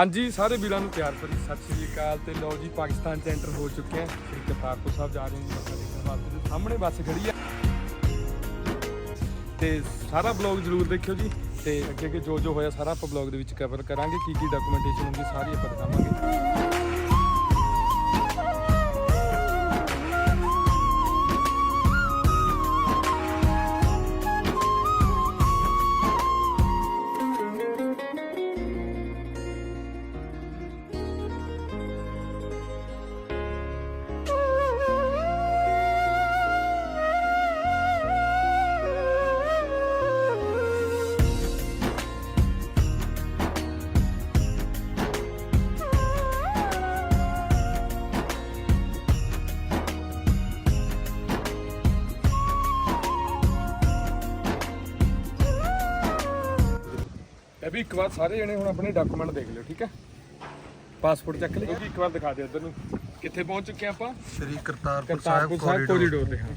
ਹਾਂਜੀ, ਸਾਰੇ ਵੀਰਾਂ ਨੂੰ ਪਿਆਰ ਭਰੀ ਸਤਿ ਸ੍ਰੀ ਅਕਾਲ ਤੇ ਲਓ ਜੀ, ਪਾਕਿਸਤਾਨ ਚ ਐਂਟਰ ਹੋ ਚੁੱਕੇ ਹਾਂ ਸ੍ਰੀ ਕਰਤਾਰਪੁਰ ਸਾਹਿਬ ਜਾ ਰਹੇ ਹਾਂ ਜੀ, ਮੱਥਾ ਟੇਕਣ ਵਾਸਤੇ। ਤੇ ਸਾਹਮਣੇ ਬੱਸ ਖੜੀ ਆ। ਤੇ ਸਾਰਾ ਬਲੌਗ ਜ਼ਰੂਰ ਦੇਖਿਓ ਜੀ। ਤੇ ਅੱਗੇ ਅੱਗੇ ਜੋ ਜੋ ਹੋਇਆ, ਸਾਰਾ ਆਪਾਂ ਬਲੌਗ ਦੇ ਵਿੱਚ ਕਵਰ ਕਰਾਂਗੇ। ਕੀ ਕੀ ਡਾਕੂਮੈਂਟੇਸ਼ਨ ਹੁੰਦੀ, ਸਾਰੀ ਆਪਾਂ ਦਿਖਾਵਾਂਗੇ। ਵੀ ਇੱਕ ਵਾਰ ਸਾਰੇ ਜਣੇ ਹੁਣ ਆਪਣੇ ਡਾਕੂਮੈਂਟ ਦੇਖ ਲਿਓ ਠੀਕ ਹੈ? ਪਾਸਪੋਰਟ ਚੱਕ ਲਿਓ ਇੱਕ ਵਾਰ ਦਿਖਾ ਦਿਓ ਇੱਧਰ ਨੂੰ। ਕਿੱਥੇ ਪਹੁੰਚ ਚੁੱਕੇ ਆਪਾਂ? ਸ੍ਰੀ ਕਰਤਾਰਪੁਰ ਸਾਹਿਬ ਕੋਰੀਡੋਰ ਤੇ ਹਾਂ।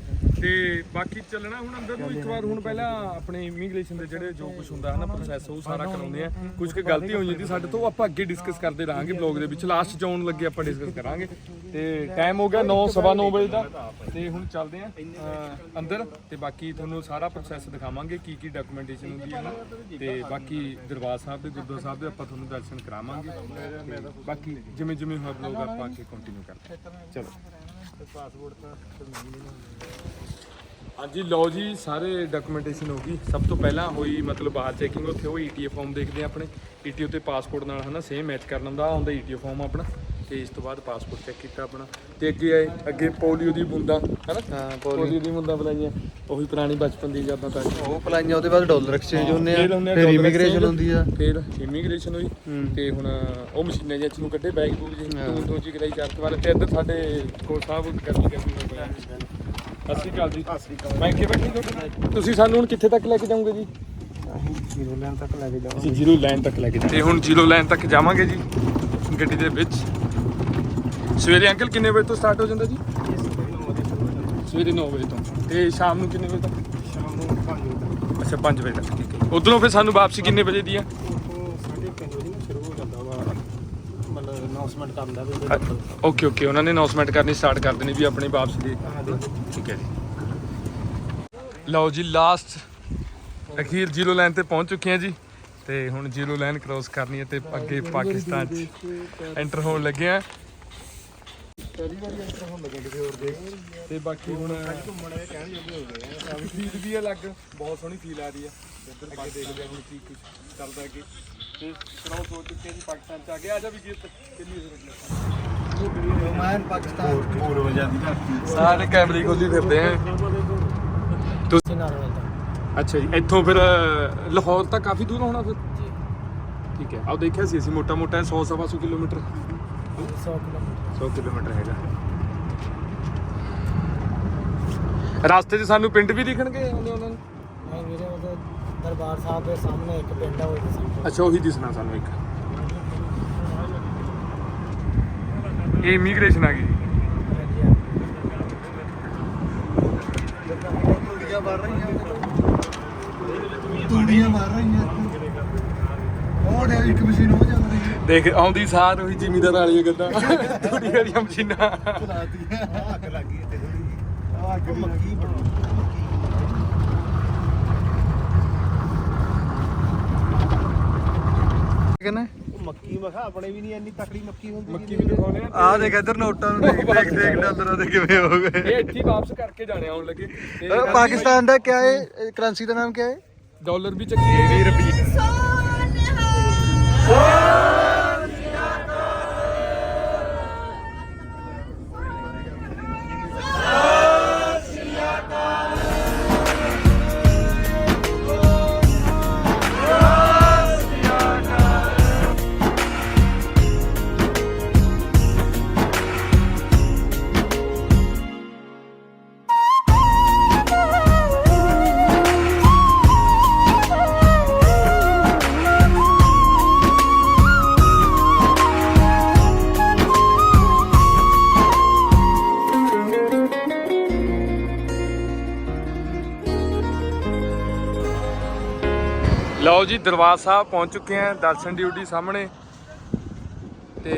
ਤੇ ਬਾਕੀ ਚੱਲਣਾ ਹੁਣ ਅੰਦਰ ਨੂੰ ਇੱਕ ਵਾਰ ਹੁਣ ਪਹਿਲਾਂ ਆਪਣੇ ਇਮੀਗ੍ਰੇਸ਼ਨ ਦੇ ਜਿਹੜੇ ਜੋ ਕੁਝ ਹੁੰਦਾ ਹੈ ਨਾ ਪ੍ਰੋਸੈਸ ਉਹ ਸਾਰਾ ਕਰਾਉਂਦੇ ਆ ਕੁਝ ਕੁ ਗਲਤੀ ਹੋਈ ਜਾਂਦੀ ਸਾਡੇ ਤੋਂ ਉਹ ਆਪਾਂ ਅੱਗੇ ਡਿਸਕਸ ਕਰਦੇ ਰਹਾਂਗੇ ਬਲੌਗ ਦੇ ਵਿੱਚ। ਲਾਸਟ ਚ ਆਉਣ ਲੱਗੇ ਆਪਾਂ ਡਿਸਕਸ ਕਰਾਂਗੇ। ਤੇ ਟਾਈਮ ਹੋ ਗਿਆ 9 ਸਵਾ 9 ਵਜੇ ਦਾ। ਤੇ ਹੁਣ ਚੱਲਦੇ ਆ ਅਹ, ਅੰਦਰ। ਤੇ ਬਾਕੀ ਤੁਹਾਨੂੰ ਸਾਰਾ ਪ੍ਰੋਸੈਸ ਦਿਖਾਵਾਂਗੇ ਕੀ ਕੀ ਡਾਕੂਮੈਂਟੇਸ਼ਨ ਹੁੰਦੀ ਹੈ ਨਾ। ਤੇ ਬਾਕੀ ਦਰਬਾਰ ਸਾਹਿਬ ਦੇ ਗੁਰਦੁਆਰਾ ਸਾਹਿਬ ਦੇ ਆਪਾਂ ਤੁਹਾਨੂੰ ਦਰਸ਼ਨ ਕਰਾਵਾਂਗੇ। ਤੇ ਬਾਕੀ ਜਿਵੇਂ ਜਿਵੇਂ ਹੋਇਆ ਬਲੌਗ ਆਪਾਂ ਅੱਗੇ ਕੰਟੀਨਿਊ ਕਰਦੇ ਹਾਂ। ਚਲੋ। ਪਾਸਪੋਰਟ ਤਾਂ ਕਰਵਾਉਂਦੀ ਹਾਂਜੀ, ਲਓ ਜੀ, ਸਾਰੇ ਡਾਕੂਮੈਂਟੇਸ਼ਨ ਹੋ ਗਈ। ਸਭ ਤੋਂ ਪਹਿਲਾਂ ਹੋਈ ਮਤਲਬ ਬਾਹਰ ਚੈਕਿੰਗ ਉੱਥੇ ਉਹ ਈਟੀਏ ਫਾਰਮ ਦੇਖਦੇ ਆ ਆਪਣੇ। ਈਟੀਓ ਤੇ ਪਾਸਪੋਰਟ ਨਾਲ ਹਨਾ ਸੇਮ ਮੈਚ ਕਰਨਾ ਹੁੰਦਾ ਆਉਂਦਾ ਈਟੀਓ ਫਾਰਮ ਆਪਣਾ। ਤੇ ਇਸ ਤੋਂ ਬਾਅਦ ਪਾਸਪੋਰਟ ਚੈੱਕ ਕੀਤਾ ਆਪਣਾ। ਤੇ ਅੱਗੇ ਆਏ ਅੱਗੇ ਪੋਲੀਓ ਦੀ ਬੂੰਦਾਂ ਹਨਾ? ਹਾਂ ਪੋਲੀਓ। ਦੀ ਬੂੰਦਾਂ ਬੁਲਾਈਆਂ। ਉਹੀ ਪੁਰਾਣੀ ਬਚਪਨ ਦੀ ਯਾਦਾਂ ਤਾਂ ਉਹ ਪਲਾਈਆਂ ਉਹਦੇ ਬਾਅਦ ਡਾਲਰ ਐਕਸਚੇਂਜ ਹੁੰਦੇ ਆ ਫਿਰ ਇਮੀਗ੍ਰੇਸ਼ਨ ਹੁੰਦੀ ਆ। ਫਿਰ ਇਮੀਗ੍ਰੇਸ਼ਨ ਹੋਈ। ਤੇ ਹੁਣ ਉਹ ਮਸ਼ੀਨਾਂ ਜਿਹਾ ਚ ਨੂੰ ਕੱਢੇ ਬੈਗ ਬੂਗ ਜਿਹੀ ਤੋਂ ਤੋਂ ਜੀ ਕਰਾਈ ਚਾਰ ਵਾਰ ਤੇ। ਇੱਧਰ ਸਾਡੇ ਕੋਲ ਸਾਹਿਬ ਕਰਨੀ ਕਰਨੀ ਸ਼੍ਰੀ ਅਕਾਲ ਜੀ। ਮੈਂ ਕਿ ਬੈਠੀ ਤੁਹਾਡੇ ਤੁਸੀਂ ਸਾਨੂੰ ਹੁਣ ਕਿੱਥੇ ਤੱਕ ਲੈ ਕੇ ਜਾਓਗੇ ਜੀ? ਜ਼ੀਰੋ ਲਾਈਨ ਤੱਕ ਲੈ ਕੇ ਜਾਵਾਂ ਅਸੀਂ ਜ਼ੀਰੋ ਲਾਈਨ ਤੱਕ ਲੈ ਕੇ ਤੇ ਹੁਣ ਜ਼ੀਰੋ ਲਾਈਨ ਤੱਕ ਜਾਵਾਂਗੇ ਜੀ। ਗੱਡੀ ਦੇ ਵਿੱਚ। ਸਵੇਰੇ ਅੰਕਲ ਕਿੰਨੇ ਵਜੇ ਤੋਂ ਸਟਾਰਟ ਹੋ ਜਾਂਦਾ ਜੀ? ਸਵੇਰੇ 9 ਵਜੇ ਤੋਂ। ਤੇ ਸ਼ਾਮ ਨੂੰ ਕਿੰਨੇ ਵਜੇ ਤੱਕ? ਸ਼ਾਮ ਨੂੰ 5 ਵਜੇ ਤੱਕ। ਅੱਛਾ 5 ਵਜੇ ਤੱਕ ਠੀਕ ਹੈ ਉਧਰੋਂ ਫਿਰ ਸਾਨੂੰ ਵਾਪਸੀ ਕਿੰਨੇ ਵਜੇ ਦੀ ਆ? ਉਹ ਸਾਢੇ ਪੰਜ ਵਜੇ ਨਾ ਸ਼ੁਰੂ ਹੋ ਜਾਂਦਾ ਵਾ। ਮਤਲਬ ਅਨਾਉਂਸਮੈਂਟ ਕਰਦਾ ਵੀ ਉਹਦੇ ਤੱਕ ਓਕੇ ਓਕੇ। ਉਹਨਾਂ ਨੇ ਅਨਾਉਂਸਮੈਂਟ ਕਰਨੀ ਸਟਾਰਟ ਕਰ ਦੇਣੀ ਵੀ ਆਪਣੀ ਵਾਪਸੀ ਦੀ। ਠੀਕ ਹੈ ਜੀ। ਲਓ ਜੀ ਲਾਸਟ ਅਖੀਰ ਜ਼ੀਰੋ ਲਾਈਨ ਤੇ ਪਹੁੰਚ ਚੁੱਕੇ ਹਾਂ ਜੀ। ਤੇ ਹੁਣ ਜ਼ੀਰੋ ਲਾਈਨ ਕ੍ਰੋਸ ਕਰਨੀ ਹੈ ਤੇ ਅੱਗੇ ਪਾਕਿਸਤਾਨ ਚ ਐਂਟਰ ਹੋਣ ਲੱਗੇ ਆ ਪਹਿਲੀ ਵਾਰੀ ਐਂਟਰ ਹੋਣ ਲੱਗੇ ਕਿਸੇ ਹੋਰ ਦੇ। ਤੇ ਬਾਕੀ ਹੁਣ ਘੁੰਮਣੇ ਕਹਿਣ ਜੋਗੇ ਹੋ ਗਏ ਆ। ਫੀਲ ਵੀ ਅਲੱਗ ਬਹੁਤ ਸੋਹਣੀ ਫੀਲ ਆ ਰਹੀ ਹੈ ਇੱਧਰ ਅੱਗੇ ਦੇਖਦੇ ਹਾਂ ਹੁਣ ਕੀ ਕੁਝ ਕਰਦਾ ਅੱਗੇ। ਤੇ ਕ੍ਰੋਸ ਹੋ ਚੁੱਕੇ ਹਾਂ ਜੀ ਪਾਕਿਸਤਾਨ ਚ ਆ ਗਏ? ਆ ਜਾ ਵੀ ਗੀਤ ਕਿੰਨੀ ਜ਼ਰੂਰਤ ਮੈਂ ਪਾਕਿਸਤਾਨ। ਹੋਰ ਹੋ ਜਾਂਦੀ ਧਰਤੀ ਸਾਰੇ ਕੈਮਰੇ ਖੋਲੀ ਫਿਰਦੇ ਆ। ਤੁਸੀਂ ਅੱਛਾ ਜੀ ਇੱਥੋਂ ਫਿਰ ਲਾਹੌਰ ਤਾਂ ਕਾਫੀ ਦੂਰ ਹੋਣਾ ਫਿਰ? ਠੀਕ ਹੈ ਆਹ ਦੇਖਿਆ ਸੀ ਅਸੀਂ ਮੋਟਾ ਮੋਟਾ 100 ਸਵਾ ਸੌ ਕਿਲੋਮੀਟਰ। 100 ਕਿਲੋਮੀਟਰ। 100 ਕਿਲੋਮੀਟਰ ਹੈਗਾ। ਰਾਸਤੇ 'ਚ ਸਾਨੂੰ ਪਿੰਡ ਵੀ ਦਿਖਣਗੇ ਆਉਂਦੇ ਉਹਨਾਂ ਨੂੰ? ਨਹੀਂ ਵੀਰੇ ਉਹਦੇ ਦਰਬਾਰ ਸਾਹਿਬ ਦੇ ਸਾਹਮਣੇ ਇੱਕ ਪਿੰਡ ਆ ਉਹ ਦਿਸਦਾ ਅੱਛਾ ਉਹੀ ਦਿਸਣਾ ਸਾਨੂੰ ਇੱਕ। ਇਹ ਇਮੀਗ੍ਰੇਸ਼ਨ ਆ ਗਈ ਕੁੜੀਆਂ ਮਾਰ ਰਹੀਆਂ ਕੁੜੀਆਂ ਮਾਰ ਰਹੀਆਂ ਉਹ ਡੇ ਇੱਕ ਮਸ਼ੀਨ ਹੋ ਜਾਂਦੀ ਹੈ ਦੇਖ ਆਉਂਦੀ ਸਾਰ ਉਹੀ ਜ਼ਿਮੀਦਾਰ ਵਾਲੀਆਂ ਗੱਲਾਂ। ਥੋੜੀ ਵਾਲੀਆਂ ਮਸ਼ੀਨਾਂ। ਚਲਾਤੀ ਹੈ ਅੱਗ ਲੱਗੀ ਇੱਥੇ ਥੋੜੀ ਆ ਅੱਗ ਮੱਕੀ ਮਖਾ ਆਪਣੇ ਵੀ ਨਹੀਂ ਇੰਨੀ ਤਕੜੀ ਮੱਕੀ ਹੁੰਦੀ ਮੱਕੀ ਵੀ ਦਿਖਾਉਣੇ ਆ। ਆ ਦੇਖ ਇੱਧਰ ਨੋਟਾਂ ਨੂੰ ਦੇਖ ਦੇਖ ਦੇਖ ਡਾਲਰਾਂ ਦੇ ਕਿਵੇਂ ਹੋ ਗਏ। ਇਹ ਇੱਥੇ ਵਾਪਸ ਕਰਕੇ ਜਾਣੇ ਆਉਣ ਲੱਗੇ। ਪਾਕਿਸਤਾਨ ਦਾ ਕਿਆ ਹੈ? ਕਰੰਸੀ ਦਾ ਨਾਮ ਕਿਆ ਹੈ? ਡਾਲਰ ਵੀ ਚੱਕੀ ਹੈ। 20 ਰੁਪਏ ਲਓ ਜੀ, ਦਰਬਾਰ ਸਾਹਿਬ ਪਹੁੰਚ ਚੁੱਕੇ ਆ ਦਰਸ਼ਨ ਡਿਊਟੀ ਸਾਹਮਣੇ। ਤੇ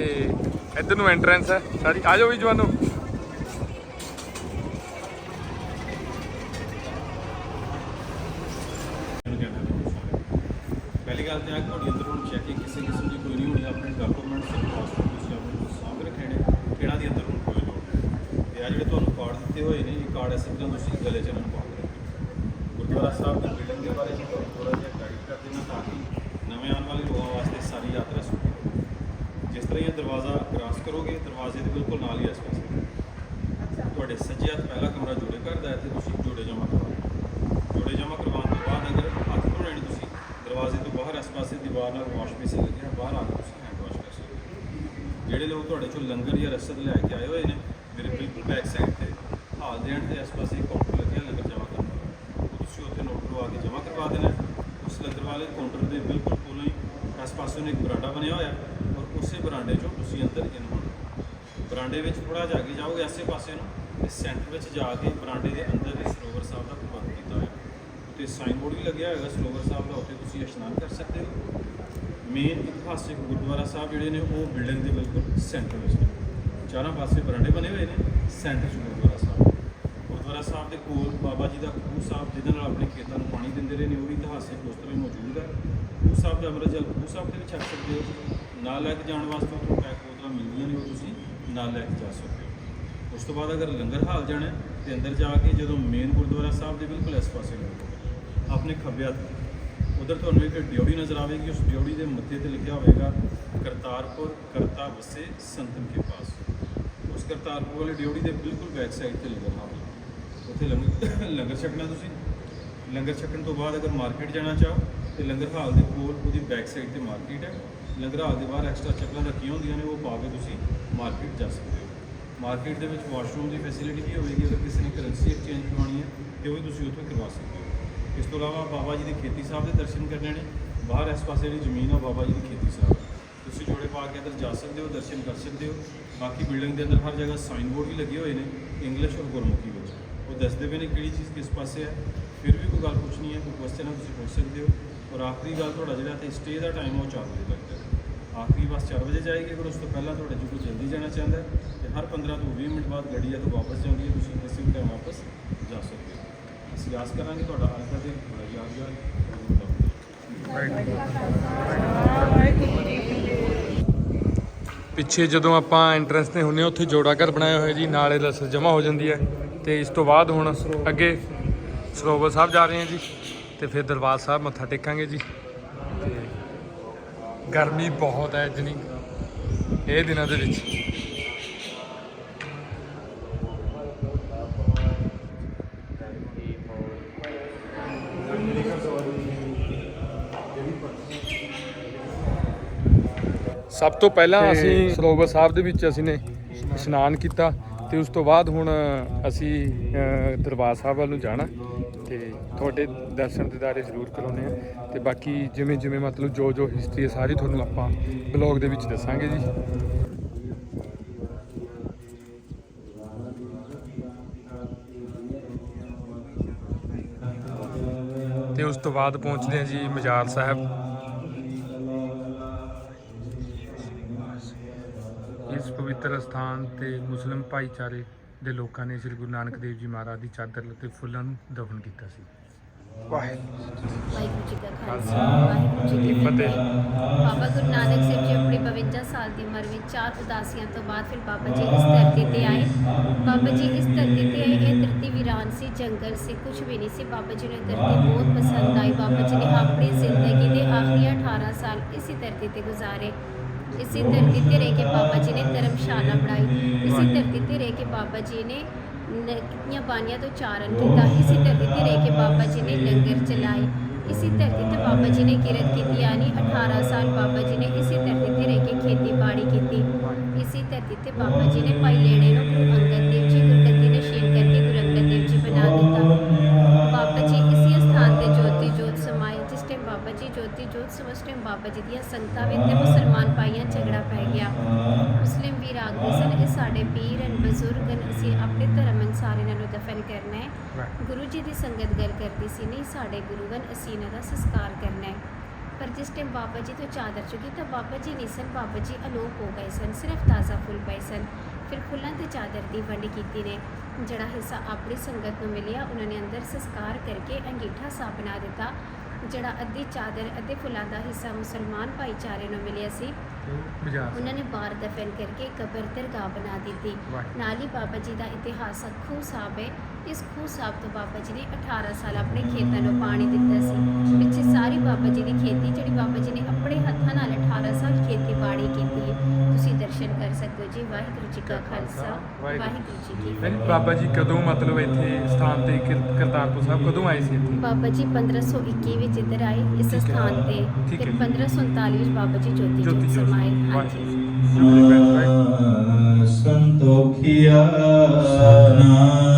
ਇੱਧਰ ਨੂੰ ਐਂਟਰੈਂਸ ਹੈ, ਸਾਰੀ, ਆ ਜਾਓ ਵੀ ਜਵਾਨੋ। ਪਹਿਲੀ ਗੱਲ ਤਾਂ ਇਹ ਕਿ ਤੁਹਾਡੀ ਅੰਦਰ ਹੁਣ ਚੈਕਿੰਗ ਕਿਸੇ ਕਿਸਮ ਦੀ ਕੋਈ ਨਹੀਂ ਹੋਣੀ, ਆਪਣੇ ਡਾਕੂਮੈਂਟਸ ਤੇ ਪਾਸਪੋਰਟ ਤੁਸੀਂ ਆਪਣੇ ਕੋਲ ਸਾਂਭ ਰੱਖੇ ਨੇ, ਕਿਹੜਾ ਦੀ ਅੰਦਰ ਹੁਣ ਕੋਈ ਲੋੜ ਨਹੀਂ। ਤੇ ਆ ਜਿਹੜੇ ਤੁਹਾਨੂੰ ਕਾਰਡ ਦਿੱਤੇ ਹੋਏ ਨੇ, ਇਹ ਕਾਰਡ ਇਸੇ ਤਰ੍ਹਾਂ ਤੁਸੀਂ ਗਲੇ 'ਚ ਇਹਨਾਂ ਨੂੰ ਪਾ ਗੁਰਦੁਆਰਾ ਸਾਹਿਬ ਦੀ ਬਿਲਡਿੰਗ ਦੇ ਬਾਰੇ ਮੈਂ ਤੁਹਾਨੂੰ ਥੋੜਾ ਜਿਹਾ ਗਾਈਡ ਕਰ ਦੇਣਾ ਤਾਂ ਕਿ ਨਵੇਂ ਆਉਣ ਵਾਲੇ ਲੋਕਾਂ ਵਾਸਤੇ ਸਾਰੀ ਯਾਤਰਾ ਸੁਖੀ ਹੋਵੇ। ਜਿਸ ਤਰ੍ਹਾਂ ਹੀ ਇਹ ਦਰਵਾਜ਼ਾ ਕ੍ਰਾਸ ਕਰੋਗੇ ਦਰਵਾਜ਼ੇ ਦੇ ਬਿਲਕੁਲ ਨਾਲ ਹੀ ਇਸ ਪਾਸੇ ਤੁਹਾਡੇ ਸੱਜੇ ਹੱਥ ਪਹਿਲਾ ਕਮਰਾ ਜੋੜੇ ਘਰ ਦਾ ਹੈ ਤੇ ਤੁਸੀਂ ਜੋੜੇ ਜਮਾ ਕਰਵਾਓ ਜੋੜੇ ਜਮਾ ਕਰਵਾਉਣ ਤੋਂ ਬਾਅਦ ਅਗਰ ਹੱਥ ਧੋਣੇ ਤੁਸੀਂ ਦਰਵਾਜ਼ੇ ਤੋਂ ਬਾਹਰ ਇਸ ਪਾਸੇ ਦੀਵਾਰ ਨਾਲ ਵਾਸ਼ ਬੇਸਿਨ ਲੱਗਿਆ ਬਾਹਰ ਆ ਕੇ ਤੁਸੀਂ ਹੈਂਡ ਵਾਸ਼ ਕਰ ਸਕਦੇ ਜਿਹੜੇ ਲੋਕ ਤੁਹਾਡੇ ਚੋਂ ਲੰਗਰ ਜਾਂ ਰਸਦ ਲੈ ਕੇ ਆਏ ਹੋਏ ਨੇ ਮੇਰੇ ਬਿਲਕੁਲ ਬੈਕ ਸਾਈਡ ਤੇ ਹਾਲ ਦੇ end ਤੇ ਇਸ ਪਾਸੇ ਕਾਊਂਟਰ ਲੱਗਿਆ ਲੰਗਰ ਜਮਾ ਕਰਨ ਦਾ ਤੁਸੀਂ ਉੱਥੇ ਨੋਟ ਲਵਾ ਕੇ ਜਮਾ ਕਰਵਾ ਦੇਣਾ। ਉਸ ਲੰਗਰ ਵਾਲੇ ਕਾਊਂਟਰ ਦੇ ਬਿਲਕੁਲ ਕੋਲ ਹੀ ਇਸ ਪਾਸੇ ਨੂੰ ਇੱਕ ਬਰਾਂਡਾ ਬਣਿਆ ਹੋਇਆ। ਉਸੇ ਬਰਾਂਡੇ ਚੋਂ ਤੁਸੀਂ ਅੰਦਰ ਇਨ ਹੋਣਾ। ਬਰਾਂਡੇ ਵਿੱਚ ਥੋੜਾ ਜਾ ਕੇ ਜਾਓਗੇ ਐਸੇ ਪਾਸੇ ਨੂੰ, ਤੇ ਸੈਂਟਰ ਵਿੱਚ ਜਾ ਕੇ ਬਰਾਂਡੇ ਦੇ ਅੰਦਰ ਹੀ ਸਰੋਵਰ ਸਾਹਿਬ ਦਾ ਪ੍ਰਬੰਧ ਕੀਤਾ ਹੋਇਆ। ਉੱਤੇ ਸਾਈਨ ਬੋਰਡ ਵੀ ਲੱਗਿਆ ਹੋਏਗਾ ਸਰੋਵਰ ਸਾਹਿਬ ਦਾ, ਉੱਥੇ ਤੁਸੀਂ ਇਸ਼ਨਾਨ ਕਰ ਸਕਦੇ ਹੋ। ਮੇਨ ਇਤਿਹਾਸਿਕ ਗੁਰਦੁਆਰਾ ਸਾਹਿਬ ਜਿਹੜੇ ਨੇ, ਉਹ ਬਿਲਡਿੰਗ ਦੇ ਬਿਲਕੁਲ ਸੈਂਟਰ ਵਿੱਚ ਨੇ। ਚਾਰਾਂ ਪਾਸੇ ਬਰਾਂਡੇ ਬਣੇ ਹੋਏ ਨੇ ਸੈਂਟਰ 'ਚ ਗੁਰਦੁਆਰਾ ਸਾਹਿਬ। ਗੁਰਦੁਆਰਾ ਸਾਹਿਬ ਦੇ ਕੋਲ ਬਾਬਾ ਜੀ ਦਾ ਖੂਹ ਸਾਹਿਬ, ਜਿਹਦੇ ਨਾਲ ਆਪਣੇ ਖੇਤਾਂ ਨੂੰ ਪਾਣੀ ਦਿੰਦੇ ਰਹੇ ਨੇ, ਉਹ ਵੀ ਇਤਿਹਾਸਿਕ ਉਸ ਤਰ੍ਹਾਂ ਹੀ ਮੌਜੂਦ ਹੈ। ਖੂਹ ਸਾਹਿਬ ਦਾ ਅਮਰ ਜਲ ਖੂਹ ਸਾਹਿਬ ਦੇ ਵਿੱਚ ਛੱਕ ਸਕਦੇ ਨਾਲ ਲੈ ਕੇ ਜਾਣ ਵਾਸਤੇ ਉੱਥੋਂ ਪੈਕ ਬੋਤਲਾਂ ਮਿਲਦੀਆਂ ਨੇ ਉਹ ਤੁਸੀਂ ਨਾਲ ਲੈ ਕੇ ਜਾ ਸਕਦੇ ਹੋ। ਉਸ ਤੋਂ ਬਾਅਦ ਅਗਰ ਲੰਗਰ ਹਾਲ ਜਾਣਾ ਹੈ, ਤੇ ਅੰਦਰ ਜਾ ਕੇ ਜਦੋਂ ਮੇਨ ਗੁਰਦੁਆਰਾ ਸਾਹਿਬ ਦੇ ਬਿਲਕੁਲ ਇਸ ਪਾਸੇ ਨੂੰ ਆਪਣੇ ਖੱਬੇ ਹੱਥ ਉਧਰ ਤੁਹਾਨੂੰ ਇੱਕ ਡਿਉੜੀ ਨਜ਼ਰ ਆਵੇਗੀ, ਉਸ ਡਿਉੜੀ ਦੇ ਮੱਥੇ ਤੇ ਲਿਖਿਆ ਹੋਵੇਗਾ, ਕਰਤਾਰਪੁਰ, ਕਰਤਾ ਵਸੇ ਸੰਤਨ ਕੇ ਪਾਸ। ਉਸ ਕਰਤਾਰਪੁਰ ਵਾਲੀ ਡਿਊੜੀ ਦੇ ਬਿਲਕੁਲ ਬੈਕ ਸਾਈਡ ਤੇ ਲੰਗਰ ਹਾਲ ਉੱਥੇ ਲੰਗਰ ਲੰਗਰ ਛਕਣਾ ਤੁਸੀਂ। ਲੰਗਰ ਛਕਣ ਤੋਂ ਬਾਅਦ ਅਗਰ ਮਾਰਕੀਟ ਜਾਣਾ ਚਾਹੋ, ਤੇ ਲੰਗਰ ਹਾਲ ਦੇ ਕੋਲ ਉਹਦੀ ਬੈਕ ਸਾਈਡ ਤੇ ਮਾਰਕੀਟ ਹੈ। ਲੰਗਰ ਹਾਲ ਦੇ ਬਾਹਰ ਐਕਸਟਰਾ ਚੱਪਲਾਂ ਰੱਖੀਆਂ ਹੁੰਦੀਆਂ ਨੇ, ਉਹ ਪਾ ਕੇ ਤੁਸੀਂ ਮਾਰਕੀਟ ਜਾ ਸਕਦੇ ਹੋ। ਮਾਰਕੀਟ ਦੇ ਵਿੱਚ ਵਾਸ਼ਰੂਮ ਦੀ ਫੈਸਿਲਿਟੀ ਵੀ ਹੋਵੇਗੀ, ਅਗਰ ਕਿਸੇ ਨੇ ਕਰੰਸੀ ਐਕਸਚੇਂਜ ਕਰਵਾਉਣੀ ਹੈ, ਤੇ ਉਹ ਵੀ ਤੁਸੀਂ ਉੱਥੇ ਕਰਵਾ ਸਕਦੇ ਹੋ। ਇਸ ਤੋਂ ਇਲਾਵਾ ਬਾਬਾ ਜੀ ਦੇ ਖੇਤੀ ਸਾਹਿਬ ਦੇ ਦਰਸ਼ਨ ਕਰਨੇ ਨੇ, ਬਾਹਰ ਇਸ ਪਾਸੇ ਜਿਹੜੀ ਜ਼ਮੀਨ ਆ ਬਾਬਾ ਜੀ ਦੀ ਖੇਤੀ ਸਾਹਿਬ। ਤੁਸੀਂ ਜੋੜੇ ਪਾ ਕੇ ਅੰਦਰ ਜਾ ਸਕਦੇ ਹੋ, ਦਰਸ਼ਨ ਕਰ ਸਕਦੇ ਹੋ। ਬਾਕੀ ਬਿਲਡਿੰਗ ਦੇ ਅੰਦਰ ਹਰ ਜਗ੍ਹਾ ਸਾਈਨ ਬੋਰਡ ਵੀ ਲੱਗੇ ਹੋਏ ਨੇ ਇੰਗਲਿਸ਼ ਔਰ ਗੁਰਮੁਖੀ ਵਿੱਚ। ਉਹ ਦੱਸਦੇ ਪਏ ਨੇ ਕਿਹੜੀ ਚੀਜ਼ ਕਿਸ ਪਾਸੇ ਹੈ, ਫਿਰ ਵੀ ਕੋਈ ਗੱਲ ਪੁੱਛਣੀ ਹੈ, ਕੋਈ ਕੁਐਸਚਨ ਹੈ, ਤੁਸੀਂ ਪੁੱਛ ਸਕਦੇ ਹੋ। ਔਰ ਆਖਰੀ ਗੱਲ ਤੁਹਾਡਾ ਜਿਹੜਾ ਇੱਥੇ ਸਟੇ ਦਾ ਟਾਈਮ ਉਹ 4 ਵਜੇ ਤੱਕ ਹੈ। ਆਖਰੀ ਬੱਸ 4 ਵਜੇ ਜਾਏਗੀ ਅਗਰ ਉਸ ਤੋਂ ਪਹਿਲਾਂ ਤੁਹਾਡੇ ਜੋ ਕੋਈ ਜਲਦੀ ਜਾਣਾ ਚਾਹੁੰਦਾ ਹੈ ਤੇ ਹਰ 15 ਤੋਂ 20 ਮਿੰਟ ਬਾਅਦ ਗੱਡੀ ਹੈ ਤੋਂ ਵਾਪਸ ਜਾਂਦੀ ਹੈ ਤੁਸੀਂ ਕਿਸੇ ਵੀ ਟਾਈਮ ਵਾਪਸ ਜਾ ਸਕਦੇ ਹੋ। ਅਸੀਂ ਆਸ ਕਰਾਂਗੇ ਤੁਹਾਡਾ ਅੱਜ ਦਾ ਦਿਨ ਬੜਾ ਯਾਦਗਾਰ ਪਿੱਛੇ ਜਦੋਂ ਆਪਾਂ ਐਂਟਰੈਂਸ ਤੇ ਹੁੰਨੇ ਉੱਥੇ ਜੋੜਾ ਘਰ ਬਣਾਇਆ ਹੋਇਆ ਜੀ, ਨਾਲੇ ਰਸ ਜਮਾ ਹੋ ਜਾਂਦੀ ਹੈ ਤੇ ਇਸ ਤੋਂ ਬਾਅਦ ਹੁਣ ਅੱਗੇ ਸਰੋਵਰ ਸਾਹਿਬ ਜਾ ਰਹੇ ਹਾਂ ਜੀ ਤੇ ਫਿਰ ਦਰਬਾਰ ਸਾਹਿਬ ਮੱਥਾ ਟੇਕਾਂਗੇ ਜੀ। ਗਰਮੀ ਬਹੁਤ ਹੈ ਜਨੀ ਇਹ ਦਿਨਾਂ ਦੇ ਵਿੱਚ। ਸਭ ਤੋਂ ਪਹਿਲਾਂ ਅਸੀਂ ਸਰੋਵਰ ਸਾਹਿਬ ਦੇ ਵਿੱਚ ਅਸੀਂ ਨੇ ਇਸ਼ਨਾਨ ਕੀਤਾ। ਤੇ ਉਸ ਤੋਂ ਬਾਅਦ ਹੁਣ ਅਸੀਂ ਦਰਬਾਰ ਸਾਹਿਬ ਵੱਲ ਨੂੰ ਜਾਣਾ ਤੇ ਤੁਹਾਡੇ ਦਰਸ਼ਨ ਦਿਦਾਰੇ ਜ਼ਰੂਰ ਕਰਾਉਣੇ ਆ ਤੇ ਬਾਕੀ ਜਿਵੇਂ ਜਿਵੇਂ ਮਤਲਬ ਜੋ ਜੋ ਹਿਸਟਰੀ ਹੈ ਸਾਰੀ ਤੁਹਾਨੂੰ ਆਪਾਂ ਬਲੌਗ ਦੇ ਵਿੱਚ ਦੱਸਾਂਗੇ ਜੀ। ਤੇ ਉਸ ਤੋਂ ਬਾਅਦ ਪਹੁੰਚਦੇ ਹਾਂ ਜੀ ਮਜ਼ਾਰ ਸਾਹਿਬ। ਇਸ ਪਵਿੱਤਰ ਸਥਾਨ ਤੇ ਮੁਸਲਿਮ ਭਾਈਚਾਰੇ ਦੇ ਲੋਕਾਂ ਨੇ ਸ੍ਰੀ ਗੁਰੂ ਨਾਨਕ ਦੇਵ ਜੀ ਮਹਾਰਾਜ ਦੀ ਚਾਦਰ ਅਤੇ ਫੁੱਲਾਂ ਨੂੰ ਦਫਨ ਕੀਤਾ ਸੀ। ਵਾਹਿਗੁਰੂ ਜੀ ਕਾ ਖਾਲਸਾ ਵਾਹਿਗੁਰੂ ਜੀ ਕੀ ਫਤਿਹ। ਬਾਬਾ ਗੁਰੂ ਨਾਨਕ ਸਾਹਿਬ ਜੀ ਆਪਣੀ 52 ਸਾਲ ਦੀ ਉਮਰ ਵਿੱਚ ਚਾਰ ਉਦਾਸੀਆਂ ਤੋਂ ਬਾਅਦ ਫਿਰ ਬਾਬਾ ਜੀ ਇਸ ਧਰਤੀ ਤੇ ਆਏ। ਬਾਬਾ ਜੀ ਇਸ ਧਰਤੀ ਤੇ ਆਏ। ਇਹ ਧਰਤੀ ਵੀਰਾਨ ਸੀ ਜੰਗਲ ਸੀ ਕੁਝ ਵੀ ਨਹੀਂ ਸੀ। ਬਾਬਾ ਜੀ ਨੂੰ ਧਰਤੀ ਬਹੁਤ ਪਸੰਦ ਆਈ। ਬਾਬਾ ਜੀ ਨੇ ਆਪਣੀ ਜ਼ਿੰਦਗੀ ਦੇ ਆਖਰੀ 18 ਸਾਲ ਇਸੇ ਧਰਤੀ ਤੇ ਗੁਜ਼ਾਰੇ। ਇਸੇ ਧਰਤੀ ਤੇ ਰਹਿ ਕੇ ਬਾਬਾ ਜੀ ਨੇ ਧਰਮਸ਼ਾਲਾ ਬਣਾਈ। ਇਸੇ ਧਰਤੀ ਤੇ ਰਹਿ ਕੇ ਬਾਬਾ ਜੀ ਨੇ ਨ- ਕਿਤਨੀਆਂ ਬਾਣੀਆਂ ਤੋਂ ਚਾਰਨ ਕੀਤਾ। ਇਸੇ ਧਰਤੀ ਤੇ ਰਹਿ ਕੇ ਬਾਬਾ ਜੀ ਨੇ ਲੰਗਰ ਚਲਾਏ। ਇਸੇ ਧਰਤੀ ਤੇ ਬਾਬਾ ਜੀ ਨੇ ਕਿਰਤ ਕੀਤੀ, ਯਾਨੀ 18 ਸਾਲ ਬਾਬਾ ਜੀ ਨੇ ਇਸੇ ਧਰਤੀ ਤੇ ਰਹਿ ਕੇ ਖੇਤੀਬਾੜੀ ਕੀਤੀ। ਇਸੇ ਧਰਤੀ ਤੇ ਬਾਬਾ ਜੀ ਨੇ ਭਾਈ ਲੈਣੇ ਨੂੰ ਜੋਤੀ ਜੋਤ ਸਮੇਂ ਉਸ ਟਾਈਮ ਬਾਬਾ ਜੀ ਦੀਆਂ ਸੰਗਤਾਂ ਵਿੱਚ ਤੇ ਮੁਸਲਮਾਨ ਭਾਈਆਂ 'ਚ ਝਗੜਾ ਪੈ ਗਿਆ। ਮੁਸਲਿਮ ਵੀਰ ਆਖਦੇ ਸਨ ਇਹ ਸਾਡੇ ਪੀਰ ਹਨ ਬਜ਼ੁਰਗ ਹਨ ਅਸੀਂ ਆਪਣੇ ਧਰਮ ਅਨੁਸਾਰ ਇਹਨਾਂ ਨੂੰ ਦਫਨ ਕਰਨਾ ਹੈ। ਗੁਰੂ ਜੀ ਦੀ ਸੰਗਤ ਗੱਲ ਕਰਦੀ ਸੀ ਨਹੀਂ ਸਾਡੇ ਗੁਰੂ ਹਨ ਅਸੀਂ ਇਹਨਾਂ ਦਾ ਸੰਸਕਾਰ ਕਰਨਾ ਹੈ। ਪਰ ਜਿਸ ਟਾਈਮ ਬਾਬਾ ਜੀ ਤੋਂ ਚਾਦਰ ਚੁੱਕੀ ਤਾਂ ਬਾਬਾ ਜੀ ਨਹੀਂ ਸਨ ਬਾਬਾ ਜੀ ਅਲੋਪ ਹੋ ਗਏ ਸਨ ਸਿਰਫ ਤਾਜ਼ਾ ਫੁੱਲ ਪਏ ਸਨ। ਫਿਰ ਫੁੱਲਾਂ ਤੇ ਚਾਦਰ ਦੀ ਵੰਡ ਕੀਤੀ ਨੇ। ਜਿਹੜਾ ਹਿੱਸਾ ਆਪਣੀ ਸੰਗਤ ਨੂੰ ਮਿਲਿਆ ਉਹਨਾਂ ਨੇ ਅੰਦਰ ਸੰਸਕਾਰ ਕਰਕੇ ਅੰਗੀਠਾ ਸਾਹਿਬ ਬਣਾ ਦਿੱਤਾ। ਜਿਹੜਾ ਅੱਧੀ ਚਾਦਰ ਅੱਧੇ ਫੁੱਲਾਂ ਦਾ ਹਿੱਸਾ ਮੁਸਲਮਾਨ ਭਾਈਚਾਰੇ ਨੂੰ ਮਿਲਿਆ ਸੀ। ਬਾਜ਼ਾਰ ਉਹਨਾਂ ਨੇ ਬਾਹਰ ਦਫਨ ਕਰਕੇ ਕਬਰ ਦਰਗਾਹ ਬਣਾ ਦਿੱਤੀ। ਨਾਲ ਹੀ ਬਾਬਾ ਜੀ ਦਾ ਇਤਿਹਾਸਕ ਖੂਹ ਸਾਹਿਬ ਹੈ। ਇਸ ਖੂਹ ਸਾਹਿਬ ਤੋਂ ਬਾਬਾ ਜੀ ਨੇ 18 ਸਾਲ ਆਪਣੇ ਖੇਤਾਂ ਨੂੰ ਪਾਣੀ ਦਿੱਤਾ ਸੀ। ਪਿੱਛੇ ਸਾਰੀ ਬਾਬਾ ਜੀ ਦੀ ਖੇਤੀ ਜਿਹੜੀ ਬਾਬਾ ਜੀ ਨੇ ਆਪਣੇ ਹੱਥਾਂ ਨਾਲ 18 ਸਾਲ ਖੇਤੀਬਾੜੀ ਕੀਤੀ ਹੈ। ਤੁਸੀਂ ਦਰਸ਼ਨ ਕਰ ਸਕਦੇ ਹੋ ਜੀ। ਵਾਹਿਗੁਰੂ ਜੀ ਕਾ ਖਾਲਸਾ। ਵਾਹਿਗੁਰੂ ਜੀ ਕੀ ਨਹੀਂ ਫਤਿਹ। ਬਾਬਾ ਜੀ ਕਦੋਂ ਮਤਲਬ ਇੱਥੇ ਸਥਾਨ ਤੇ ਕਿਰ- ਕਰਤਾਰਪੁਰ ਸਾਹਿਬ ਕਦੋਂ ਆਏ ਸੀ ਇੱਥੇ? ਬਾਬਾ ਜੀ 1521 ਵਿੱਚ ਇੱਧਰ ਆਏ। ਇਸ ਠੀਕ ਹੈ। ਸਥਾਨ ਤੇ ਠੀਕ ਤੇ ਹੈ। 1547 ਵਿੱਚ ਬਾਬਾ ਜੀ ਜੋਤੀ ਜੋਤੀ ਜੋਤ ਜੋਤ Santo Kia.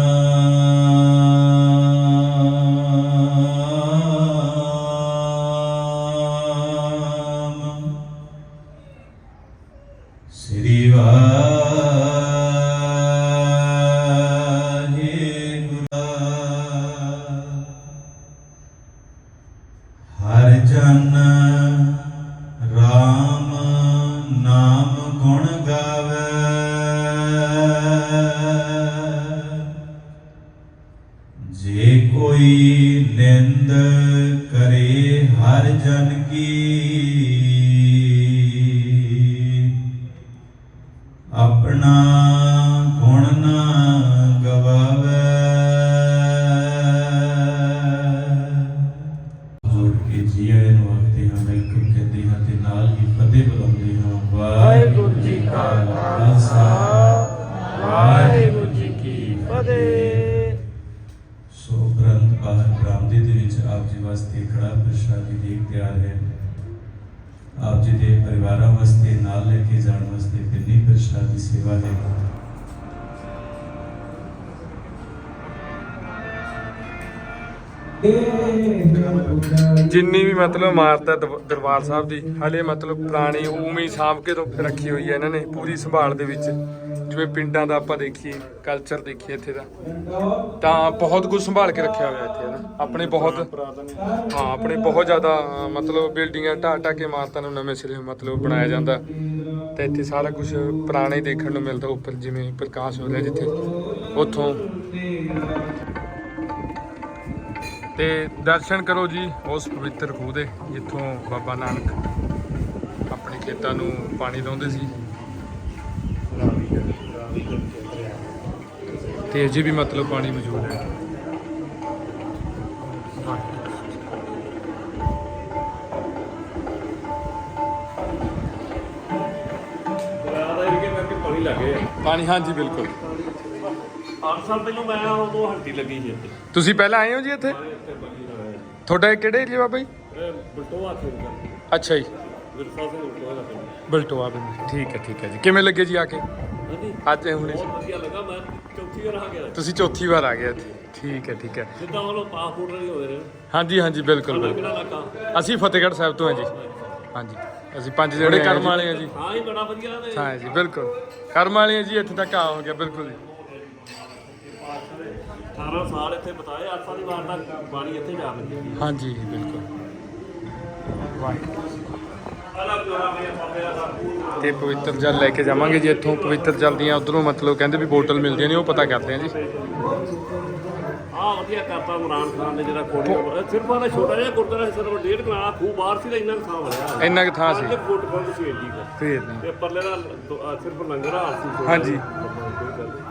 ਜਿੰਨੀ ਵੀ ਮਤਲਬ ਇਮਾਰਤ ਹੈ ਦਰਬ- ਦਰਬਾਰ ਸਾਹਿਬ ਦੀ ਹਲੇ ਮਤਲਬ ਪੁਰਾਣੀ ਉਵੇਂ ਹੀ ਸਾਂਭ ਕੇ ਤੋਂ ਰੱਖੀ ਹੋਈ ਹੈ ਇਹਨਾਂ ਨੇ ਪੂਰੀ ਸੰਭਾਲ ਦੇ ਵਿੱਚ। ਜਿਵੇਂ ਪਿੰਡਾਂ ਦਾ ਆਪਾਂ ਦੇਖੀਏ ਕਲਚਰ ਦੇਖੀਏ ਇੱਥੇ ਦਾ। ਤਾਂ ਬਹੁਤ ਕੁਝ ਸੰਭਾਲ ਕੇ ਰੱਖਿਆ ਹੋਇਆ ਇੱਥੇ ਨਾ। ਆਪਣੇ ਬਹੁਤ ਹਾਂ ਆਪਣੇ ਬਹੁਤ ਜ਼ਿਆਦਾ ਅਹ, ਮਤਲਬ ਬਿਲਡਿੰਗਾਂ ਢਾਹ ਢਾਹ ਕੇ ਇਮਾਰਤਾਂ ਨੂੰ ਨਵੇਂ ਸਿਰੇ ਮਤਲਬ ਬਣਾਇਆ ਜਾਂਦਾ। ਤੇ ਇੱਥੇ ਸਾਰਾ ਕੁਝ ਪੁਰਾਣਾ ਹੀ ਦੇਖਣ ਨੂੰ ਮਿਲਦਾ ਉੱਪਰ ਜਿਵੇਂ ਪ੍ਰਕਾਸ਼ ਹੋ ਰਿਹਾ ਜਿੱਥੇ ਉੱਥੋਂ। ਤੇ ਦਰਸ਼ਨ ਕਰੋ ਜੀ ਉਸ ਪਵਿੱਤਰ ਖੂਹ ਦੇ ਜਿੱਥੋਂ ਬਾਬਾ ਨਾਨਕ ਆਪਣੇ ਖੇਤਾਂ ਨੂੰ ਪਾਣੀ ਲਾਉਂਦੇ ਸੀ। ਤੇ ਅਜੇ ਵੀ ਮਤਲਬ ਪਾਣੀ ਮੌਜੂਦ ਹੈ। ਪਾਣੀ ਹਾਂਜੀ ਬਿਲਕੁਲ। 8 ਸਾਲ ਪਹਿਲਾਂ ਮੈਂ ਉਦੋਂ ਹੱਟੀ ਲੱਗੀ ਸੀ ਇੱਥੇ। ਤੁਸੀਂ ਪਹਿਲਾਂ ਆਏ ਹੋ ਜੀ ਇੱਥੇ? ਤੁਹਾਡਾ ਇਹ ਕਿਹੜੇ ਏਰੀਆ ਬਾਬਾ ਜੀ? ਇਹ ਬਲਟੋਆ ਖੇਡ ਕਰ ਅੱਛਾ ਜੀ। ਵਿਰਸਾ ਸਿੰਘ ਬਲਟੋਆ ਦਾ ਪਿੰਡ। ਬਲਟੋਆ ਬਿੰਦ ਠੀਕ ਹੈ ਠੀਕ ਹੈ ਜੀ। ਕਿਵੇਂ ਲੱਗੇ ਜੀ ਆ ਕੇ? ਹਾਂਜੀ। ਅੱਜ ਹੁਣੇ ਬਹੁਤ ਵਧੀਆ ਲੱਗਾ ਮੈਂ ਚੌਥੀ ਵਾਰ ਆ ਗਿਆ। ਤੁਸੀਂ ਚੌਥੀ ਵਾਰ ਆ ਗਏ ਇੱਥੇ ਠੀਕ ਹੈ ਠੀਕ ਹੈ। ਜਿੱਦਾਂ ਉਹ ਪਾਸਪੋਰਟ ਨਹੀਂ ਹੋਏ ਨੇ। ਹਾਂਜੀ ਹਾਂਜੀ ਬਿਲਕੁਲ ਅਸੀਂ ਫਤਿਹਗੜ੍ਹ ਸਾਹਿਬ ਤੋਂ ਹਾਂ ਜੀ। ਹਾਂਜੀ। ਅਸੀਂ ਪੰਜ ਜਿਹੜੇ ਕਰਮ ਵਾਲੇ ਹਾਂ ਜੀ। ਹਾਂ ਹੀ ਬੜਾ ਵਧੀਆ ਤੇ ਹਾਂ ਜੀ ਬਿਲਕੁਲ। ਕਰਮ ਵਾਲੇ ਹਾਂ ਜੀ ਇੱਥੇ ਤੱਕ ਆ ਹੋ ਗਿਆ ਬਿਲਕੁਲ ਜੀ। 18 ਸਾਲ ਇੱਥੇ ਬਤਾਏ 8 ਸਾਲ ਦੀ ਵਾਰ ਦਾ ਪਾਣੀ ਇੱਥੇ ਜਾ ਲੱਗੀ ਹਾਂਜੀ ਬਿਲਕੁਲ। ਤੇ ਪਵਿੱਤਰ ਜਲ ਲੈ ਕੇ ਜਾਵਾਂਗੇ ਜੀ ਇੱਥੋਂ ਪਵਿੱਤਰ ਜਲ ਦੀਆਂ ਉਧਰੋਂ ਮਤਲਬ ਕਹਿੰਦੇ ਵੀ ਬੋਤਲ ਮਿਲਦੀਆਂ ਨੇ ਉਹ ਪਤਾ ਕਰਦੇ ਆ ਜੀ। ਆ ਵਧੀਆ ਕਰਤਾ ਇਮਰਾਨ ਖਾਨ ਨੇ ਜਿਹੜਾ ਕੋੜੀ ਸਿਰਫ ਆਹ ਛੋਟਾ ਜਿਹਾ ਗੁਰਦੁਆਰਾ ਸਿਰਫ ਡੇਢ ਕਨਾਲ ਖੂਹ ਬਾਹਰ ਸੀ ਤਾਂ ਇੰਨਾ ਥਾਂ ਬਣਿਆ ਇੰਨਾ ਕੁ ਥਾਂ ਸੀ। ਫੁੱਟ ਫੁੱਟ ਸੀ ਜੀ ਦਾ ਤੇ ਪਰਲੇ ਦਾ ਸਿਰਫ ਲੰਗਰ ਹਾਲ ਸੀ। ਹਾਂਜੀ।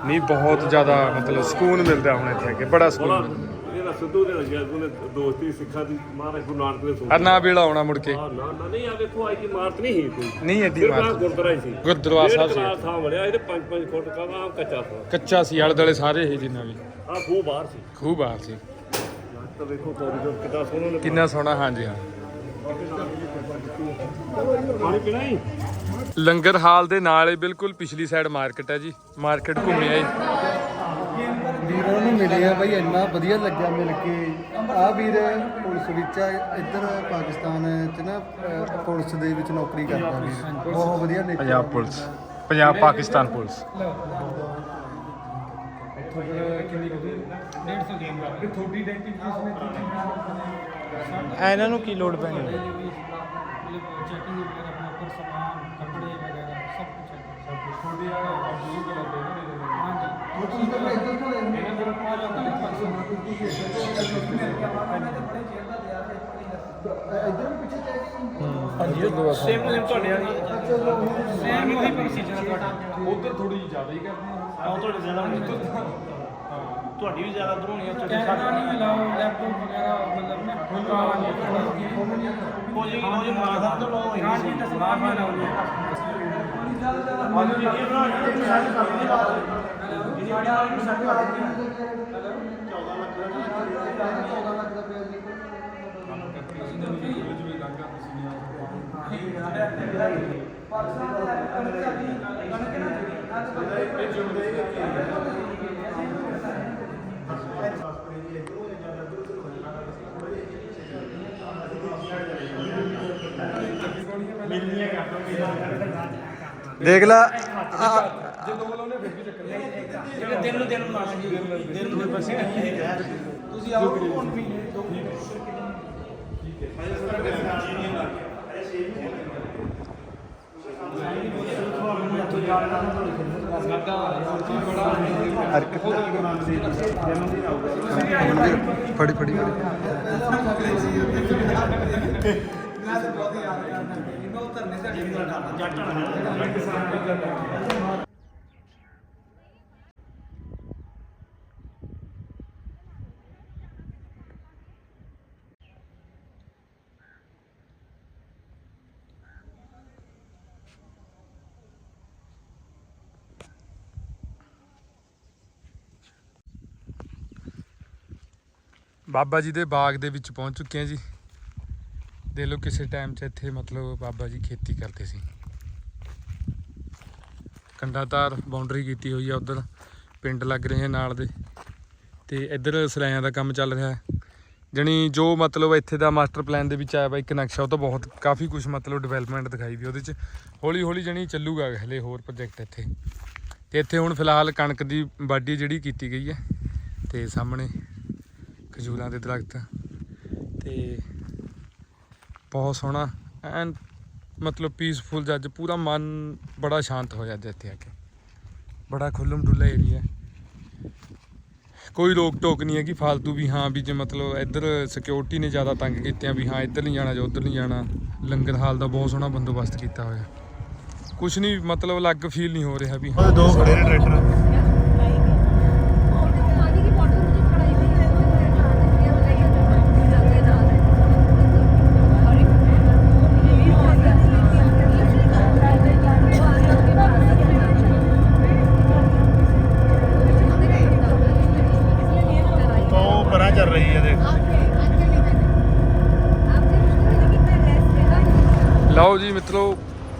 ਨਹੀਂ ਬਹੁਤ ਜ਼ਿਆਦਾ ਮਤਲਬ ਸਕੂਨ ਮਿਲਦਾ ਹੁਣ ਇੱਥੇ ਆ ਕੇ ਬੜਾ ਸਕੂਨ ਮਿਲਦਾ। ਸਿੱਧੂ ਦੇ ਲੱਗਿਆ ਉਹਨੇ ਦੋਸਤੀ ਸਿੱਖਾਂ ਦੀ ਮਹਾਰਾਜ ਗੁਰੂ ਨਾਨਕ ਦੇ ਸੋਚ ਅਰਨਾ ਵੇਲਾ ਆਉਣਾ ਮੁੜ ਕੇ। ਆ ਨਾ ਨਾ ਨਹੀਂ ਆ ਵੇਖੋ ਅੱਜ ਦੀ ਇਮਾਰਤ ਨਹੀਂ ਸੀ ਕੋਈ। ਨਹੀਂ ਐਡੀ ਸਿਰਫ ਆਹ ਇਮਾਰਤ ਗੁਰਦੁਆਰਾ ਹੀ ਸੀ। ਗੁਰਦੁਆਰਾ ਸਾਹਿਬ ਸੀ। ਬਣਿਆ ਇਹਦੇ 5-5 ਫੁੱਟ ਕਾ ਆਮ ਕੱਚਾ ਥਾਂ। ਕੱਚਾ ਸੀ ਆਲੇ ਦੁਆਲੇ ਸਾਰੇ ਇਹ ਜਿੰਨਾ ਵੀ। ਆ ਖੂਹ ਬਾਹਰ ਸੀ। ਖੂਬ ਬਾਹਰ ਸੀ। ਤਾਂ ਵੇਖੋ ਕੋਰੀਡੋਰ ਕਿੱਦਾਂ ਸੋਹਣਾ ਕਿੰਨਾ ਸੋਹਣਾ ਹਾਂਜੀ ਹਾਂ। ਪਾਣੀ ਪੀਣਾ ਹੀ? ਲੰਗਰ ਹਾਲ ਦੇ ਨਾਲ ਹੀ ਬਿਲਕੁਲ ਪਿਛਲੀ ਸਾਈਡ ਮਾਰਕੀਟ ਹੈ ਜੀ ਮਾਰਕੀਟ ਘੁੰਮੇ ਆਏ ਵੀਰਾਂ ਨੂੰ ਮਿਲਿਆ ਬਈ ਇੰਨਾ ਵਧੀਆ ਲੱਗਿਆ ਮਿਲ ਕੇ ਆ ਵੀਰ ਪੁਲਿਸ ਵਿੱਚ ਆ ਇੱਧਰ ਪਾਕਿਸਤਾਨ ਚ ਨਾ ਪੁਲਿਸ ਦੇ ਵਿੱਚ ਨੌਕਰੀ ਕਰਦਾ ਵੀਰ ਬਹੁਤ ਵਧੀਆ ਨੇ ਪੰਜਾਬ ਪੁਲਿਸ ਪੰਜਾਬ ਪਾਕਿਸਤਾਨ ਪੁਲਿਸ ਇਹਨਾਂ ਨੂੰ ਕੀ ਲੋੜ ਪੈਣੀ ਹੈ ਚੈਕਿੰਗ ਵਗੈਰਾ ਪ੍ਰੋਪਰ ਸਮਾਨ ਛੋਟੇ ਵਾਲੇ ਬਲੂ ਕਲਰ ਦੇ ਇਹਨਾਂ ਦੇ ਹਾਂਜੀ। ਸੇਮ ਟੂ ਸੇਮ ਤੁਹਾਡੇ ਤੁਹਾਡਾ। ਉਧਰ ਥੋੜੀ ਜਿਹੀ ਜ਼ਿਆਦਾ ਹੀ ਕਰਦੀ ਆ। ਤੁਹਾਡੇ ਜ਼ਿਆਦਾ ਤੁਹਾਡੀ ਵੀ ਜ਼ਿਆਦਾ ਉਧਰ ਆ ਤੁਹਾਡੀ ਸਾਡਾ ਨਹੀਂ ਲਾਓ ਲੈਪਟਾਪ ਵਗੈਰਾ ਮਤਲਬ ਨਾ ਖੋਲ੍ਹਣਾ ਨਹੀਂ ਖੋਲ੍ਹਣੀ ਕੋਈ ਕੋਈ ਮਾਰਦਾ ਤਾਂ ਲੋ ਹੋਈ ਨਹੀਂ ਸਲਾਹ ਮਾਰਨਾ ਵੀ ਲਾਓ ਅੱਜ ਜੀ ਇਹ ਬਣਾ ਕੇ ਤੁਸੀਂ ਸਾਡੇ ਕੰਮ ਦੀ ਬਾਤ ਦੇਖ ਲੈ। ਜੇ ਦੋ ਲਾਉਣੇ ਫਿਰ ਵੀ ਚੱਕਰ ਨਹੀਂ ਜਿਹੜੇ ਦਿਨ ਨੂੰ ਦਿਨ ਜੀ ਦਿਨ ਨੂੰ ਬਸ ਤੁਸੀਂ ਆਓ ਕੋਣ ਵੀ ਫੜੀ ਫੜੀ ਫੜੀ ਬਾਬਾ ਜੀ ਦੇ ਬਾਗ ਦੇ ਵਿੱਚ ਪਹੁੰਚ ਚੁੱਕੇ ਹਾਂ ਜੀ। ਦੇਖ ਲਓ ਕਿਸੇ ਟਾਈਮ 'ਚ ਇੱਥੇ ਮਤਲਬ ਬਾਬਾ ਜੀ ਖੇਤੀ ਕਰਦੇ ਸੀ। ਕੰਡਾਤਾਰ ਬਾਉਂਡਰੀ ਕੀਤੀ ਹੋਈ ਆ ਉਧਰ, ਪਿੰਡ ਲੱਗ ਰਹੇ ਆ ਨਾਲ ਦੇ। ਤੇ ਇੱਧਰ ਸਰਾਇਆਂ ਦਾ ਕੰਮ ਚੱਲ ਰਿਹਾ। ਹੈ ਜਣੀ ਜੋ ਮਤਲਬ ਇੱਥੇ ਦਾ ਮਾਸਟਰ ਪਲਾਨ ਦੇ ਵਿੱਚ ਆਇਆ ਵਾ, ਇੱਕ ਨਕਸ਼ਾ, ਉਹ ਤਾਂ ਬਹੁਤ ਕਾਫੀ ਕੁਝ ਮਤਲਬ ਡਿਵੈਲਪਮੈਂਟ ਦਿਖਾਈ ਵੀ ਉਹਦੇ 'ਚ। ਹੌਲੀ ਹੌਲੀ ਜਣੀ ਚੱਲੂਗਾ ਹਲੇ ਹੋਰ ਪ੍ਰੋਜੈਕਟ ਇੱਥੇ। ਤੇ ਇੱਥੇ ਹੁਣ ਫਿਲਹਾਲ ਕਣਕ ਦੀ ਵਾਢੀ ਜਿਹੜੀ ਕੀਤੀ ਗਈ ਹੈ ਤੇ ਸਾਹਮਣੇ ਖਜੂਰਾਂ ਦੇ ਦਰਖਤ। ਤੇ ਬਹੁਤ ਸੋਹਣਾ ਐਨ ਮਤਲਬ ਪੀਸਫੁਲ ਜੱਜ ਪੂਰਾ ਮਨ ਬੜਾ ਸ਼ਾਂਤ ਹੋ ਜਾਂਦਾ ਇੱਥੇ ਆ ਕੇ। ਬੜਾ ਖੁੱਲਮ ਡੁੱਲਾ ਏਰੀਆ ਕੋਈ ਰੋਕ ਟੋਕ ਨਹੀਂ ਹੈ ਕਿ ਫालतू ਵੀ ਹਾਂ, ਵੀ ਜੇ ਮਤਲਬ ਇੱਧਰ ਸਿਕਿਉਰਿਟੀ ਨੇ ਜ਼ਿਆਦਾ ਤੰਗ ਕੀਤੇ ਆ ਵੀ ਹਾਂ, ਇੱਧਰ ਨਹੀਂ ਜਾਣਾ ਜਾਂ ਉੱਧਰ ਨਹੀਂ ਜਾਣਾ, ਲੰਗਰ ਹਾਲ ਦਾ ਬਹੁਤ ਸੋਹਣਾ ਬੰਦੋਬਸਤ ਕੀਤਾ ਹੋਇਆ। ਕੁਝ ਨਹੀਂ, ਮਤਲਬ ਅਲੱਗ ਫੀਲ ਨਹੀਂ ਹੋ ਰਿਹਾ ਵੀ ਹਾਂ। ਦੋ ਖੜੇ ਨੇ ਟਰੈਕਟਰ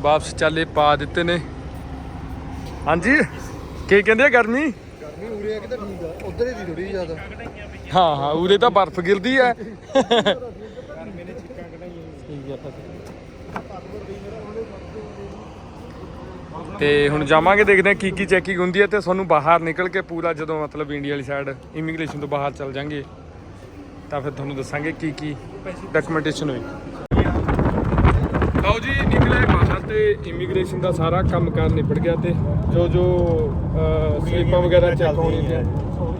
ਵਾਪਸ ਚਾਲੇ ਪਾ ਦਿੱਤੇ ਨੇ। ਹਾਂਜੀ ਕੀ ਕਹਿੰਦੇ ਆ ਗਰਮੀ? ਗਰਮੀ ਉਰੇ ਆ ਕੇ ਤਾਂ ਠੀਕ ਆ ਉਧਰ ਦੀ ਥੋੜੀ ਜ਼ਿਆਦਾ। ਹਾਂ ਹਾਂ ਉਰੇ ਤਾਂ ਬਰਫ਼ ਗਿਰਦੀ ਹੈ। ਤੇ ਹੁਣ ਜਾਵਾਂਗੇ ਦੇਖਦੇ ਹਾਂ ਕੀ ਕੀ ਚੈਕਿੰਗ ਹੁੰਦੀ ਹੈ ਤੇ ਤੁਹਾਨੂੰ ਬਾਹਰ ਨਿਕਲ ਕੇ ਪੂਰਾ ਜਦੋਂ ਮਤਲਬ ਇੰਡੀਆ ਵਾਲੀ ਸਾਈਡ ਇਮੀਗ੍ਰੇਸ਼ਨ ਤੋਂ ਬਾਹਰ ਚੱਲ ਜਾਾਂਗੇ ਤਾਂ ਫਿਰ ਤੁਹਾਨੂੰ ਦੱਸਾਂਗੇ ਕੀ ਕੀ ਡਾਕੂਮੈਂਟੇਸ਼ਨ ਹੋਈ। ਲਓ ਜੀ ਨਿਕਲੇ ਤੇ ਇਮੀਗ੍ਰੇਸ਼ਨ ਦਾ ਸਾਰਾ ਕੰਮ ਕਾਰ ਨਿਬੜ ਗਿਆ ਤੇ ਜੋ ਜੋ ਅਹ, ਸਲੀਪਾਂ ਵਗੈਰਾ ਚੈੱਕ ਹੋਣੀਆਂ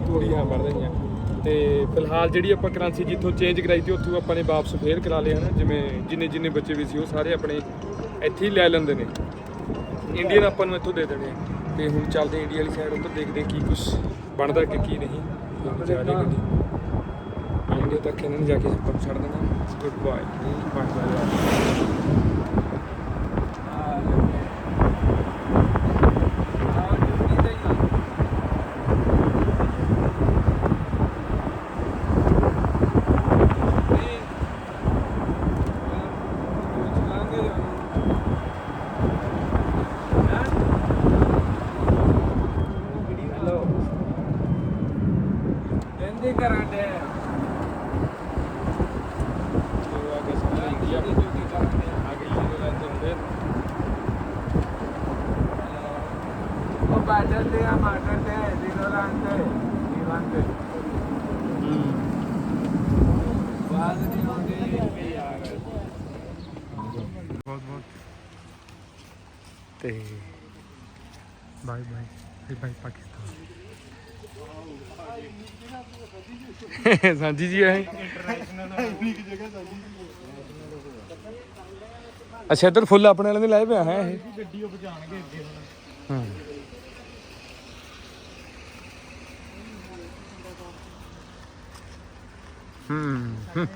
ਕੁੜੀਆਂ ਪੜ ਰਹੀਆਂ। ਤੇ ਫਿਲਹਾਲ ਜਿਹੜੀ ਆਪਾਂ ਕਰੰਸੀ ਜਿੱਥੋਂ ਚੇਂਜ ਕਰਾਈ ਤੀ ਉੱਥੋਂ ਆਪਾਂ ਨੇ ਵਾਪਸ ਫੇਰ ਕਰਾ ਲਿਆ ਨਾ ਜਿਵੇਂ ਜਿੰਨੇ ਜਿੰਨੇ ਬੱਚੇ ਵੀ ਸੀ ਉਹ ਸਾਰੇ ਆਪਣੇ ਇੱਥੇ ਹੀ ਲੈ ਲੈਂਦੇ ਨੇ। ਇੰਡੀਅਨ ਆਪਾਂ ਨੂੰ ਇੱਥੋਂ ਦੇ ਦੇਣੇ ਆ। ਤੇ ਹੁਣ ਚੱਲਦੇ ਇੰਡੀਆ ਵਾਲੀ ਸਾਈਡ ਉੱਧਰ ਦੇਖਦੇ ਕੀ ਕੁਝ ਬਣਦਾ ਕਿ ਕੀ ਨਹੀਂ। ਫਿਰ ਜਾ ਰਹੀ ਗੱਡੀ। ਇੰਡੀਆ ਤੱਕ ਇਹਨਾਂ ਨੇ ਜਾ ਕੇ ਆਪਾਂ ਨੂੰ ਛੱਡ ਦੇਣਾ। ਗੁੱਡ ਬਾਏ ਬਾਏ ਬਾਏ ਬਹੁਤ ਬਹੁਤ ਤੇ ਬਾਏ ਪਾਕਿਸਤਾਨ। ਸਾਂਝੀ ਜੀ ਹੈ ਅੱਛਾ ਇਧਰ ਫੁੱਲ ਆਪਣੇ ਵਾਲੇ ਨੇ ਲਾਏ ਪਿਆ ਹੈ ਇਹ? ਗੱਡੀ ਉਹ ਪਹੁੰਚਾਣਗੇ ਅੱਗੇ ਹਾਂ। ਹਾਂ ਹੂੰ